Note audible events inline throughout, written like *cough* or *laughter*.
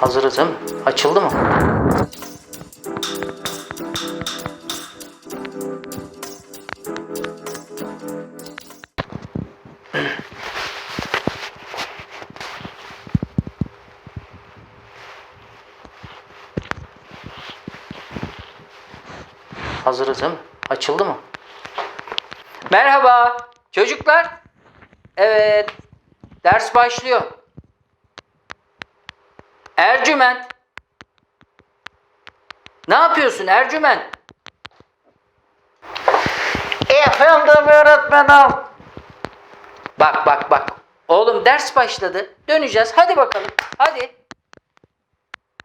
Hazırız değil mi? Açıldı mı? Hazırız değil mi? Açıldı mı? Merhaba çocuklar. Evet. Ders başlıyor. Ercüment. Ne yapıyorsun Ercüment? Efendim öğretmenim. Bak bak bak. Oğlum ders başladı. Döneceğiz. Hadi bakalım. Hadi.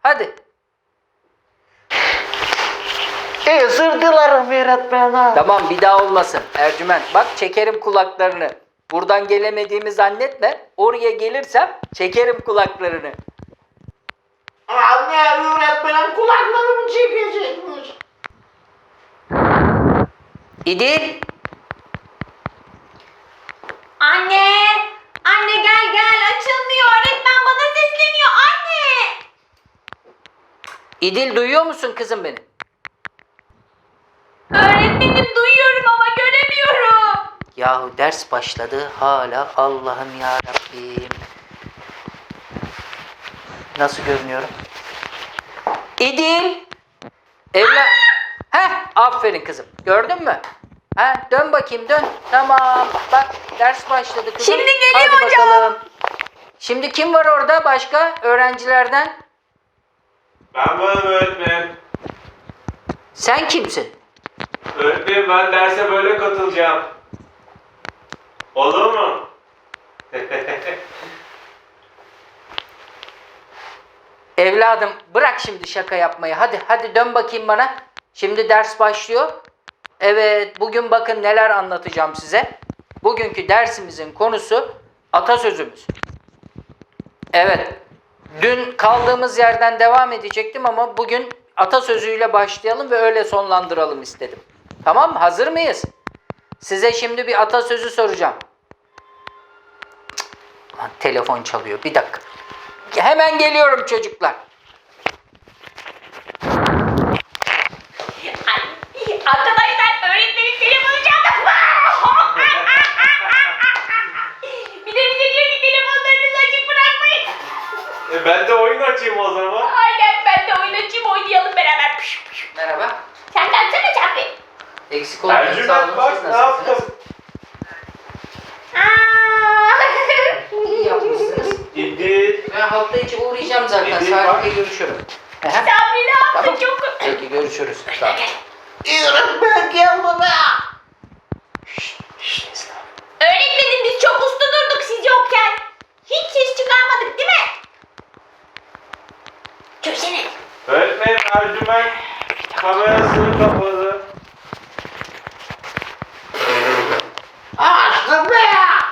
Hadi. Özür dilerim öğretmenim. Tamam bir daha olmasın. Ercüment bak çekerim kulaklarını. Buradan gelemediğimi zannetme. Oraya gelirsem çekerim kulaklarını. Anne öğretmenim kulaklarımı çekecekmiş. İdil. Anne! Anne gel gel açılmıyor. Öğretmen bana sesleniyor. Anne! İdil duyuyor musun kızım beni? Öğretmenim duyuyorum ama göremiyorum. Yahu ders başladı hala Allah'ım ya Rabbim. Nasıl görünüyorum? İdil. Evlat. Heh, aferin kızım. Gördün mü? Ha, dön bakayım dön. Tamam. Bak ders başladı kızım. Şimdi geliyor Hadi hocam. bakalım. Şimdi kim var orada başka öğrencilerden? Ben varım öğretmenim. Sen kimsin? Öğretmenim ben derse böyle katılacağım. Olur mu? *laughs* Evladım bırak şimdi şaka yapmayı. Hadi hadi dön bakayım bana. Şimdi ders başlıyor. Evet bugün bakın neler anlatacağım size. Bugünkü dersimizin konusu atasözümüz. Evet. Dün kaldığımız yerden devam edecektim ama bugün atasözüyle başlayalım ve öyle sonlandıralım istedim. Tamam mı? Hazır mıyız? Size şimdi bir atasözü soracağım. Lan telefon çalıyor. Bir dakika. Hemen geliyorum çocuklar. Ay, arkadaşlar öğretmenin telefonu *laughs* çaldı. Bir de bize diyor ki telefonlarınızı açık bırakmayın. E ben de oyun açayım o zaman. Aynen ben de oyun açayım oynayalım beraber. Merhaba. Sen de açsana Çağrı. Eksik olmayın. Sağ olun. Ercüment bak Siz ne nasılsınız? yaptım. İyi yapmışsınız. İdil. Ben hafta içi İyi, Sahiple bak. görüşürüm. Aha. Tamam. çok... Peki görüşürüz. Sağ ol. Öğretmen gel buraya. Öğretmenim biz çok usta durduk siz yokken. Hiç ses çıkarmadık değil mi? Köşene. Öğretmenim Ercüment kamerasını kapadı. Açtım be ya.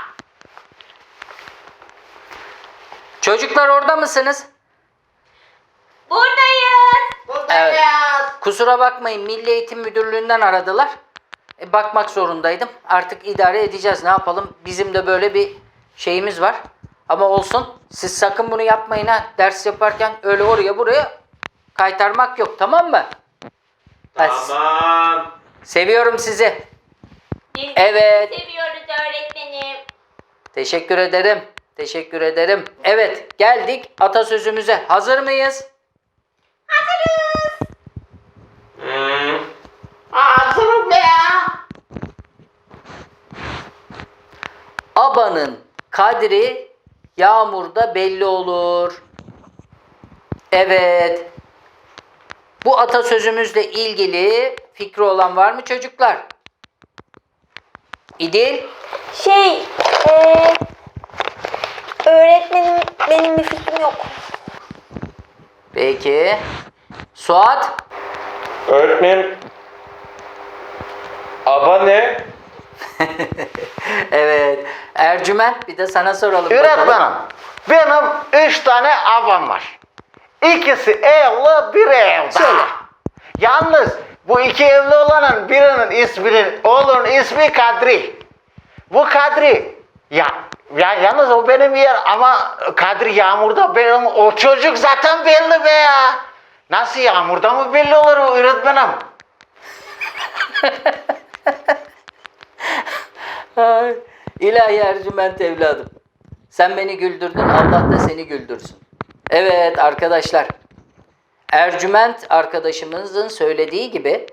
Çocuklar orada mısınız? Kusura bakmayın Milli Eğitim Müdürlüğü'nden aradılar. E, bakmak zorundaydım. Artık idare edeceğiz. Ne yapalım? Bizim de böyle bir şeyimiz var. Ama olsun. Siz sakın bunu yapmayın ha. Ders yaparken öyle oraya buraya kaytarmak yok. Tamam mı? Aman. Seviyorum sizi. Biz Evet. seviyoruz öğretmenim. Teşekkür ederim. Teşekkür ederim. Evet, geldik atasözümüze. Hazır mıyız? Hazırız. Hazırım be ya. Abanın kadri yağmurda belli olur. Evet. Bu atasözümüzle ilgili fikri olan var mı çocuklar? İdil, Şey, eee öğretmenim benim bir fikrim yok. peki. Suat, Öğretmenim. Aba ne? *laughs* evet. Ercüment bir de sana soralım bakalım. Öğretmenim benim üç tane avam var. İkisi evli, biri evde. Söyle. Yalnız bu iki evli olanın birinin isminin, oğlunun ismi Kadri. Bu Kadri ya Ya yalnız o benim yer ama Kadir Yağmur'da benim o çocuk zaten belli be ya. Nasıl Yağmur'da mı belli olur o öğretmenim? Ay, İlahi Ercüment evladım. Sen beni güldürdün, Allah da seni güldürsün. Evet arkadaşlar. Ercüment arkadaşımızın söylediği gibi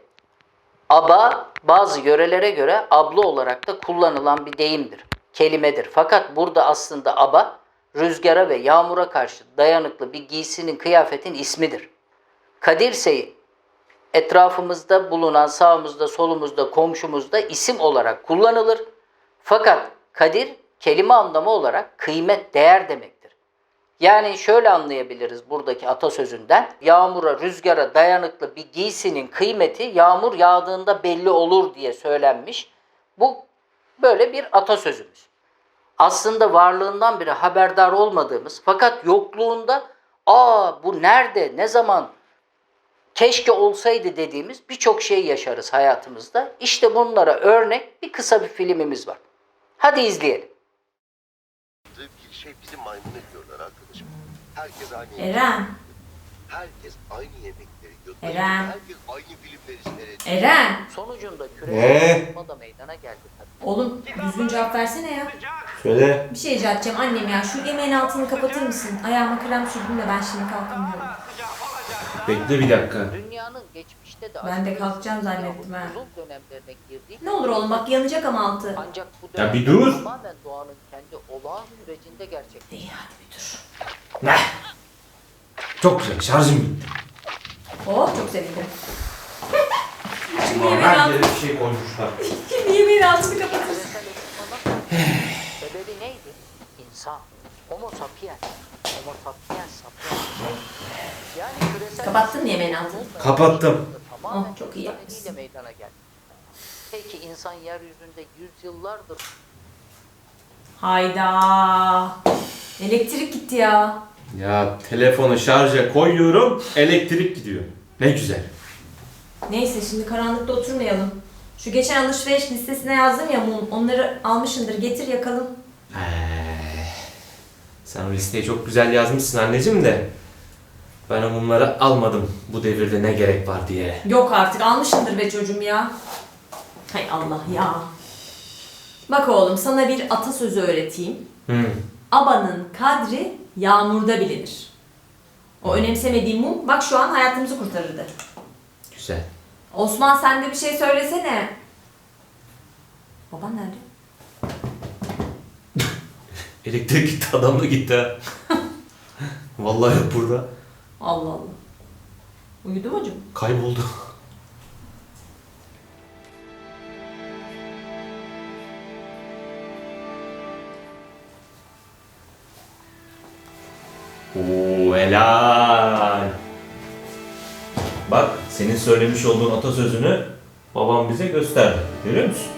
aba bazı yörelere göre abla olarak da kullanılan bir deyimdir, kelimedir. Fakat burada aslında aba rüzgara ve yağmura karşı dayanıklı bir giysinin, kıyafetin ismidir. Kadir ise etrafımızda bulunan sağımızda, solumuzda, komşumuzda isim olarak kullanılır. Fakat kadir kelime anlamı olarak kıymet, değer demektir. Yani şöyle anlayabiliriz buradaki atasözünden. Yağmura, rüzgara dayanıklı bir giysinin kıymeti yağmur yağdığında belli olur diye söylenmiş. Bu böyle bir atasözümüz. Aslında varlığından bile haberdar olmadığımız fakat yokluğunda aa bu nerede, ne zaman, keşke olsaydı dediğimiz birçok şey yaşarız hayatımızda. İşte bunlara örnek bir kısa bir filmimiz var. Hadi izleyelim. şey bizim maymun ediyorlar arkadaşım. Herkes aynı yemek. Eren. Herkes aynı yemekleri yiyor. Eren. Herkes aynı filmleri seyrediyor. Eren. Sonucunda Ee? küresel da meydana geldi tabii. Oğlum düzgün cevap versene ya. Söyle. Bir şey rica edeceğim annem ya. Şu yemeğin altını kapatır mısın? Ayağıma krem sürdüm de ben şimdi kalkamıyorum. Bekle bir dakika. Dünyanın geçmişte de Ben de kalkacağım zannettim ha. dönemlerine girdiği Ne olur oğlum bak yanacak ama altı. ancak bu Ya bir dönem dur. tamamen doğanın kendi olağan sürecinde gerçekleşti. İyi hadi bir dur. Ne? Çok güzel şarjım bitti. Oh çok sevindim. Şimdi Aman, yemeğin her altını, yere bir şey koymuşlar. *laughs* şimdi yemeğin altını kapatırsın. Küresel ısınmanın sebebi neydi? İnsan. Homo sapiens. Kapattın mı yemeğin altını? Kapattım. Oh, çok iyi insan yapmışsın. eliyle meydana geldi. Peki insan yeryüzünde yüzyıllardır Hayda. Elektrik gitti ya. Ya telefonu şarja koyuyorum elektrik gidiyor. Ne güzel. Neyse şimdi karanlıkta oturmayalım. Şu geçen alışveriş listesine yazdım ya mum. Onları almışındır. Getir yakalım. Sen o listeyi çok güzel yazmışsın anneciğim de. Ben o mumları almadım bu devirde ne gerek var diye. Yok artık almışındır be çocuğum ya. Hay Allah ya. Bak oğlum sana bir atasözü öğreteyim. Hmm. Abanın kadri yağmurda bilinir. O önemsemediğim mum bak şu an hayatımızı kurtarırdı. Güzel. Osman sen de bir şey söylesene. Baban nerede? Elektrik gitti adam da gitti ha. *laughs* Vallahi yok burada. Allah Allah. Uyudu mu acaba? Kayboldu. Oo helal. Bak senin söylemiş olduğun atasözünü babam bize gösterdi. Görüyor musun?